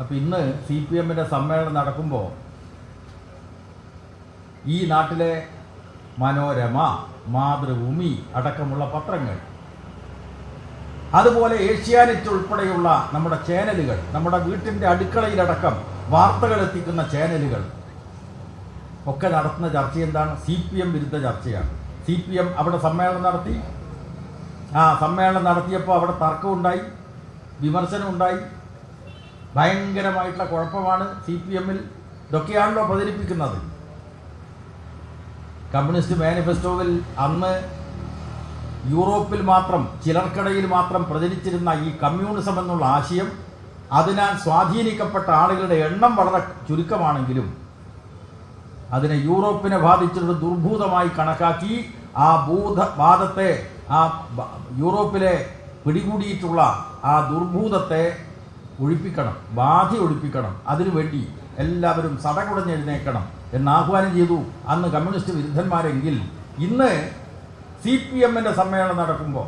അപ്പം ഇന്ന് C P എമ്മിന്റെ സമ്മേളനം നടക്കുമ്പോൾ ഈ നാട്ടിലെ മനോരമ മാതൃഭൂമി അടക്കമുള്ള പത്രങ്ങൾ അതുപോലെ ഏഷ്യാനെറ്റ് ഉൾപ്പെടെയുള്ള നമ്മുടെ ചാനലുകൾ നമ്മുടെ വീട്ടിന്റെ അടുക്കളയിലടക്കം വാർത്തകൾ എത്തിക്കുന്ന ചാനലുകൾ ഒക്കെ നടത്തുന്ന ചർച്ച എന്താണ്? സി പി എം വിരുദ്ധ ചർച്ചയാണ്. സി പി എം അവിടെ സമ്മേളനം നടത്തി. ആ സമ്മേളനം നടത്തിയപ്പോൾ അവിടെ തർക്കമുണ്ടായി വിമർശനം ഉണ്ടായി ഭയങ്കരമായിട്ടുള്ള കുഴപ്പമാണ് സി പി എമ്മിൽ ഇതൊക്കെയാണല്ലോ പ്രചരിപ്പിക്കുന്നത് കമ്മ്യൂണിസ്റ്റ് മാനിഫെസ്റ്റോവിൽ അന്ന് യൂറോപ്പിൽ മാത്രം ചിലർക്കിടയിൽ മാത്രം പ്രചരിച്ചിരുന്ന ഈ കമ്മ്യൂണിസം എന്നുള്ള ആശയം അതിനാൽ സ്വാധീനിക്കപ്പെട്ട ആളുകളുടെ എണ്ണം വളരെ ചുരുക്കമാണെങ്കിലും അതിനെ യൂറോപ്പിനെ ബാധിച്ചൊരു ദുർഭൂതമായി കണക്കാക്കി ആ ഭൂതവാദത്തെ ആ യൂറോപ്പിലെ പിടികൂടിയിട്ടുള്ള ആ ദുർഭൂതത്തെ ഒഴിപ്പിക്കണം ബാധി ഒഴിപ്പിക്കണം അതിനുവേണ്ടി എല്ലാവരും സടകുടഞ്ഞെഴുന്നേക്കണം എന്ന് ആഹ്വാനം ചെയ്തു അന്ന് കമ്മ്യൂണിസ്റ്റ് വിരുദ്ധന്മാരെങ്കിൽ. ഇന്ന് സി പി എമ്മിന്റെ സമ്മേളനം നടക്കുമ്പോൾ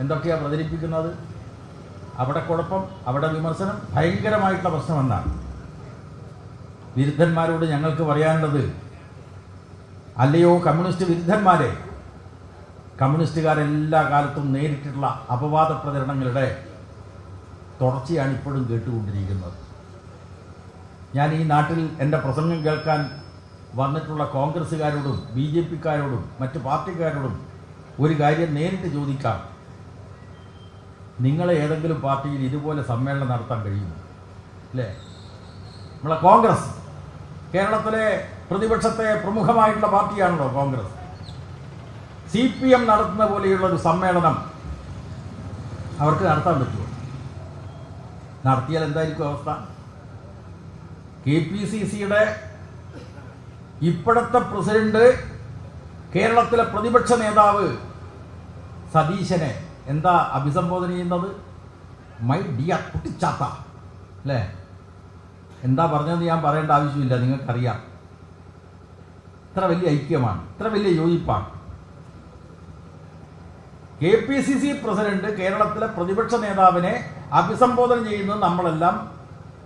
എന്തൊക്കെയാണ് പ്രചരിപ്പിക്കുന്നത്? അവിടെ കുഴപ്പം അവിടെ വിമർശനം ഭയങ്കരമായിട്ടുള്ള പ്രശ്നമെന്നാണ് വിരുദ്ധന്മാരോട് ഞങ്ങൾക്ക് പറയാനുള്ളത് അല്ലയോ കമ്മ്യൂണിസ്റ്റ് വിരുദ്ധന്മാരെ? കമ്മ്യൂണിസ്റ്റുകാരെല്ലാ കാലത്തും നേരിട്ടിട്ടുള്ള അപവാദ പ്രചരണങ്ങളുടെ തുടർച്ചയാണ് ഇപ്പോഴും കേട്ടുകൊണ്ടിരിക്കുന്നത്. ഞാൻ ഈ നാട്ടിൽ എന്റെ പ്രസംഗം കേൾക്കാൻ വന്നിട്ടുള്ള കോൺഗ്രസ്സുകാരോടും ബി ജെ പിക്കാരോടും മറ്റ് പാർട്ടിക്കാരോടും ഒരു കാര്യം നേരിട്ട് ചോദിക്കാം. നിങ്ങളെ ഏതെങ്കിലും പാർട്ടിയിൽ ഇതുപോലെ സമ്മേളനം നടത്താൻ കഴിയുമോ? അല്ലേ? നമ്മളെ കോൺഗ്രസ് കേരളത്തിലെ പ്രതിപക്ഷത്തെ പ്രമുഖമായിട്ടുള്ള പാർട്ടിയാണല്ലോ കോൺഗ്രസ്. സി പി എം നടത്തുന്ന പോലെയുള്ള ഒരു സമ്മേളനം അവർക്ക് നടത്താൻ പറ്റുമോ? നടത്തിയാൽ എന്തായിരിക്കും അവസ്ഥ? കെ പി സി സിയുടെ ഇപ്പോഴത്തെ പ്രസിഡന്റ് കേരളത്തിലെ പ്രതിപക്ഷ നേതാവ് സതീശനെ എന്താ അഭിസംബോധന ചെയ്യുന്നത്? മൈ ഡിയർ കുട്ടിച്ചാത്ത. അല്ലേ? എന്താ പറഞ്ഞതെന്ന് ഞാൻ പറയേണ്ട ആവശ്യമില്ല നിങ്ങൾക്കറിയാം. ഇത്ര വലിയ ഐക്യമാണ് ഇത്ര വലിയ യോജിപ്പാണ്. K P C C president കേരളത്തിലെ പ്രതിപക്ഷ നേതാവിനെ അഭിസംബോധന ചെയ്യുന്നത് നമ്മളെല്ലാം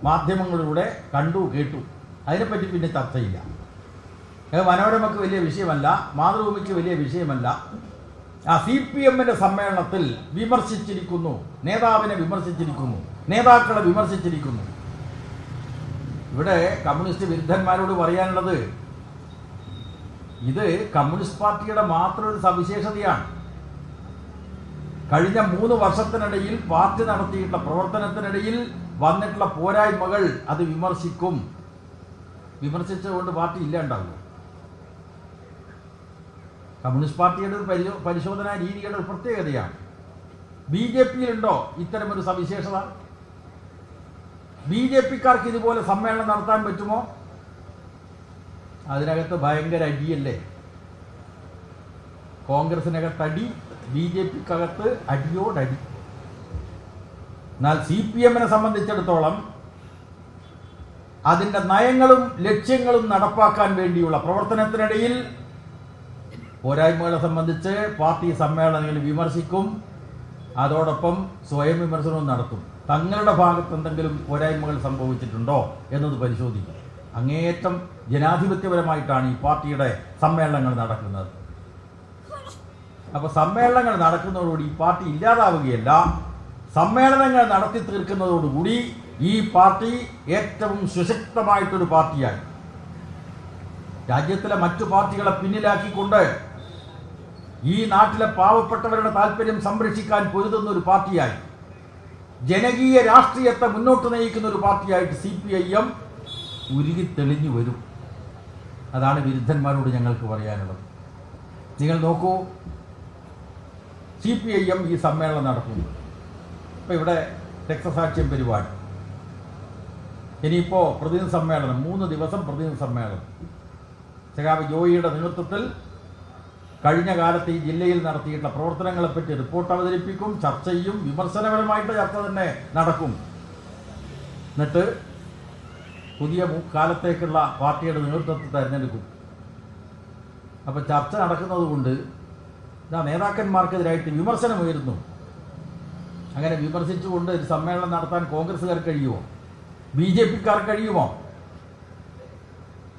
മാധ്യമങ്ങളിലൂടെ കണ്ടു കേട്ടു. അതിനെപ്പറ്റി പിന്നെ ചർച്ചയില്ല. മനോരമയ്ക്ക് വലിയ വിഷയമല്ല മാതൃഭൂമിക്ക് വലിയ വിഷയമല്ല. ആ സി പി എമ്മിന്റെ സമ്മേളനത്തിൽ വിമർശിച്ചിരിക്കുന്നു. നേതാവിനെ വിമർശിച്ചിരിക്കുന്നു. നേതാക്കളെ വിമർശിച്ചിരിക്കുന്നു. ഇവിടെ കമ്മ്യൂണിസ്റ്റ് വിരുദ്ധന്മാരോട് പറയാനുള്ളത് ഇത് കമ്മ്യൂണിസ്റ്റ് പാർട്ടിയുടെ മാത്രം ഒരു സവിശേഷതയാണ്. കഴിഞ്ഞ മൂന്ന് വർഷത്തിനിടയിൽ പാർട്ടി നടത്തിയിട്ടുള്ള പ്രവർത്തനത്തിനിടയിൽ വന്നിട്ടുള്ള പോരായ്മകൾ അത് വിമർശിക്കും. വിമർശിച്ചുകൊണ്ട് പാർട്ടി ഇല്ലാണ്ടാവും കമ്മ്യൂണിസ്റ്റ് പാർട്ടിയുടെ ഒരു പരിശോ പരിശോധനാ രീതിയുടെ ഒരു പ്രത്യേകതയാണ്. ബി ജെ പിയിലുണ്ടോ? ഇത്തരമൊരു സവിശേഷത? ബി ജെ പിക്കാർക്ക് ഇതുപോലെ സമ്മേളനം നടത്താൻ പറ്റുമോ? അതിനകത്ത് ഭയങ്കര അടിയല്ലേ? കോൺഗ്രസിനകത്ത് അടി ബി ജെ പിക്കകത്ത് അടിയോടടി. എന്നാൽ സി പി എമ്മിനെ സംബന്ധിച്ചിടത്തോളം അതിന്റെ നയങ്ങളും ലക്ഷ്യങ്ങളും നടപ്പാക്കാൻ വേണ്ടിയുള്ള പ്രവർത്തനത്തിനിടയിൽ പോരായ്മകളെ സംബന്ധിച്ച് പാർട്ടി സമ്മേളനങ്ങളിൽ വിമർശിക്കും. അതോടൊപ്പം സ്വയം വിമർശനവും നടത്തും. തങ്ങളുടെ ഭാഗത്ത് എന്തെങ്കിലും പോരായ്മകൾ സംഭവിച്ചിട്ടുണ്ടോ എന്നത് പരിശോധിക്കും. അങ്ങേയറ്റം ജനാധിപത്യപരമായിട്ടാണ് ഈ പാർട്ടിയുടെ സമ്മേളനങ്ങൾ നടക്കുന്നത്. അപ്പോൾ സമ്മേളനങ്ങൾ നടക്കുന്നതോടുകൂടി ഈ പാർട്ടി ഇല്ലാതാവുകയല്ല. സമ്മേളനങ്ങൾ നടത്തി തീർക്കുന്നതോടുകൂടി ഈ പാർട്ടി ഏറ്റവും സുശക്തമായിട്ടൊരു പാർട്ടിയായി. രാജ്യത്തിലെ മറ്റു പാർട്ടികളെ പിന്നിലാക്കിക്കൊണ്ട് ഈ നാട്ടിലെ പാവപ്പെട്ടവരുടെ താല്പര്യം സംരക്ഷിക്കാൻ പൊരുതുന്ന ഒരു പാർട്ടിയായി. ജനകീയ രാഷ്ട്രീയത്തെ മുന്നോട്ട് നയിക്കുന്ന ഒരു പാർട്ടിയായിട്ട് സി പി ഐ എം ഉരുകി തെളിഞ്ഞു വരും. അതാണ് വിരുദ്ധന്മാരോട് ഞങ്ങൾക്ക് പറയാനുള്ളത്. നിങ്ങൾ നോക്കൂ സി പി ഐ എം ഈ സമ്മേളനം നടക്കുന്നു അപ്പോൾ ഇവിടെ രക്തസാക്ഷ്യം പരിപാടി. ഇനിയിപ്പോൾ പ്രതിനിധി സമ്മേളനം മൂന്ന് ദിവസം പ്രതിനിധി സമ്മേളനം. സഖാവ് ജോയിയുടെ നേതൃത്വത്തിൽ കഴിഞ്ഞ കാലത്ത് ഈ ജില്ലയിൽ നടത്തിയിട്ടുള്ള പ്രവർത്തനങ്ങളെപ്പറ്റി റിപ്പോർട്ട് അവതരിപ്പിക്കും ചർച്ച ചെയ്യും വിമർശനപരമായിട്ട് ചർച്ച തന്നെ നടക്കും. എന്നിട്ട് പുതിയ കാലത്തേക്കുള്ള പാർട്ടിയുടെ നേതൃത്വത്തെ തിരഞ്ഞെടുക്കും. അപ്പോൾ ചർച്ച നടക്കുന്നത് കൊണ്ട് ഇതാ നേതാക്കന്മാർക്കെതിരായിട്ട് വിമർശനം ഉയരുന്നു അങ്ങനെ വിമർശിച്ചുകൊണ്ട് ഒരു സമ്മേളനം നടത്താൻ കോൺഗ്രസ്സുകാർ കഴിയുമോ? ബി ജെ പിക്കാർ കഴിയുമോ?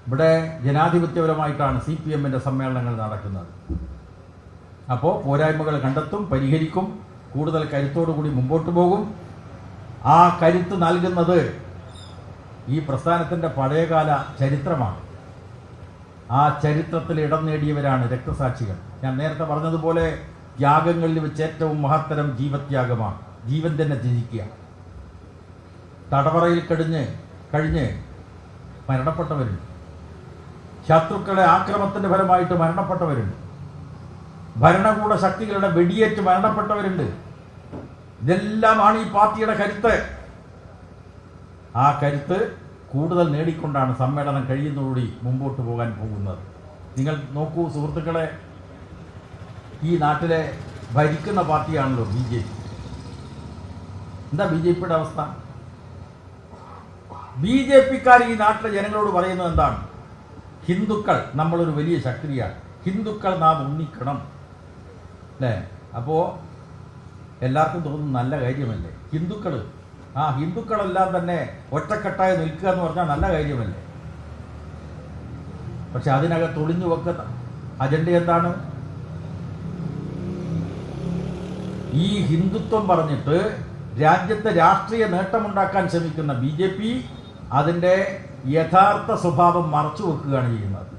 ഇവിടെ ജനാധിപത്യപരമായിട്ടാണ് സി പി എമ്മിന്റെ സമ്മേളനങ്ങൾ നടക്കുന്നത്. അപ്പോൾ പോരായ്മകൾ കണ്ടെത്തും പരിഹരിക്കും കൂടുതൽ കരുത്തോടു കൂടി മുമ്പോട്ട് പോകും. ആ കരുത്ത് നൽകുന്നത് ഈ പ്രസ്ഥാനത്തിന്റെ പഴയകാല ചരിത്രമാണ്. ആ ചരിത്രത്തിൽ ഇടം നേടിയവരാണ് രക്തസാക്ഷികൾ. ഞാൻ നേരത്തെ പറഞ്ഞതുപോലെ ത്യാഗങ്ങളിൽ വെച്ച് ഏറ്റവും മഹത്തരം ജീവത്യാഗമാണ്. ജീവൻ തന്നെ ത്യജിക്കുക. തടവറയിൽ കഴിഞ്ഞ് കഴിഞ്ഞ് മരണപ്പെട്ടവരുണ്ട്. ശത്രുക്കളുടെ ആക്രമത്തിന്റെ ഫലമായിട്ട് മരണപ്പെട്ടവരുണ്ട്. ഭരണകൂട ശക്തികളുടെ വെടിയേറ്റ് മരണപ്പെട്ടവരുണ്ട്. ഇതെല്ലാമാണ് ഈ പാർട്ടിയുടെ കരുത്ത്. ആ കരുത്ത് കൂടുതൽ നേടിക്കൊണ്ടാണ് സമ്മേളനം കഴിയുന്നതോടുകൂടി മുമ്പോട്ട് പോകാൻ പോകുന്നത്. നിങ്ങൾ നോക്കൂ സുഹൃത്തുക്കളെ ഈ നാട്ടിലെ ഭരിക്കുന്ന പാർട്ടിയാണല്ലോ ബി ജെ പി. എന്താ ബി ജെ പിയുടെ അവസ്ഥ? ബി ജെ പിക്കാർ ഈ നാട്ടിലെ ജനങ്ങളോട് പറയുന്നത് എന്താണ്? ഹിന്ദുക്കൾ നമ്മളൊരു വലിയ ശക്തിയാണ്. ഹിന്ദുക്കൾ നാം ഉണ്ണിക്കണം. അല്ലേ? അപ്പോൾ എല്ലാവർക്കും തോന്നുന്നു നല്ല കാര്യമല്ലേ? ഹിന്ദുക്കൾ ആ ഹിന്ദുക്കളെല്ലാം തന്നെ ഒറ്റക്കെട്ടായി നിൽക്കുക എന്ന് പറഞ്ഞാൽ നല്ല കാര്യമല്ലേ? പക്ഷെ അതിനകത്ത് ഒളിഞ്ഞു വെക്കുന്ന അജണ്ട എന്താണ്? ഈ ഹിന്ദുത്വം പറഞ്ഞിട്ട് രാജ്യത്തെ രാഷ്ട്രീയ നേട്ടമുണ്ടാക്കാൻ ശ്രമിക്കുന്ന ബി ജെ പി അതിന്റെ യഥാർത്ഥ സ്വഭാവം മറച്ചു വെക്കുകയാണ് ചെയ്യുന്നത്.